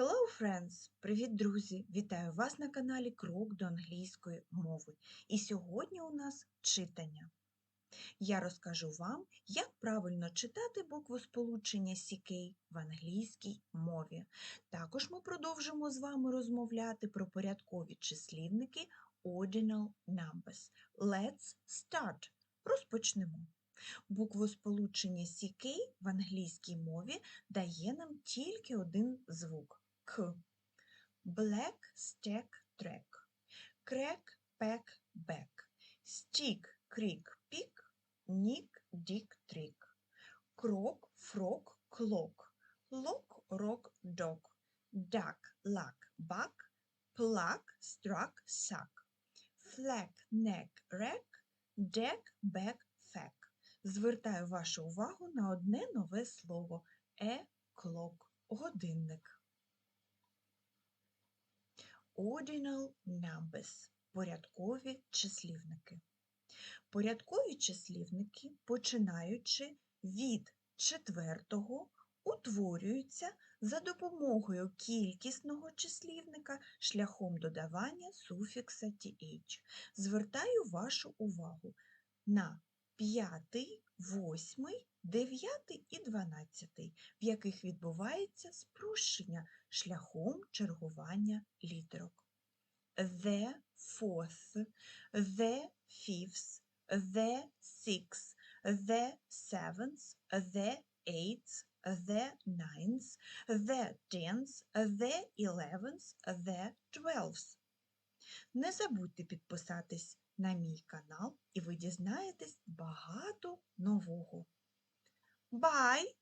Hello, friends! Привіт, друзі! Вітаю вас на каналі Крок до англійської мови. І сьогодні у нас читання. Я розкажу вам, як правильно читати буквосполучення CK в англійській мові. Також ми продовжимо з вами розмовляти про порядкові числівники ordinal numbers. Let's start! Розпочнемо. Буквосполучення CK в англійській мові дає нам тільки один звук К. Black, stack, track. Crack, pack, back. Stick, creak, pick. Nick, dick, trick. Крок, frog, clock. Lock, rock, dog. Duck, luck, buck. Pluck, struck, suck. Flag, neck, rack. Deck, back, fack. Звертаю вашу увагу на одне нове слово e-clock – годинник. Ordinal numbers – порядкові числівники. Порядкові числівники, починаючи від четвертого, утворюються за допомогою кількісного числівника шляхом додавання суфікса th. Звертаю вашу увагу на п'ятий, восьмий, дев'ятий і дванадцятий, в яких відбувається спрощення шляхом чергування літерок. The fourth, the fifth, the sixth, the seventh, the eighth, the ninth, the tenth, the eleventh, the twelfth. Не забудьте підписатись на мій канал, і ви дізнаєтесь багато нового. Bye!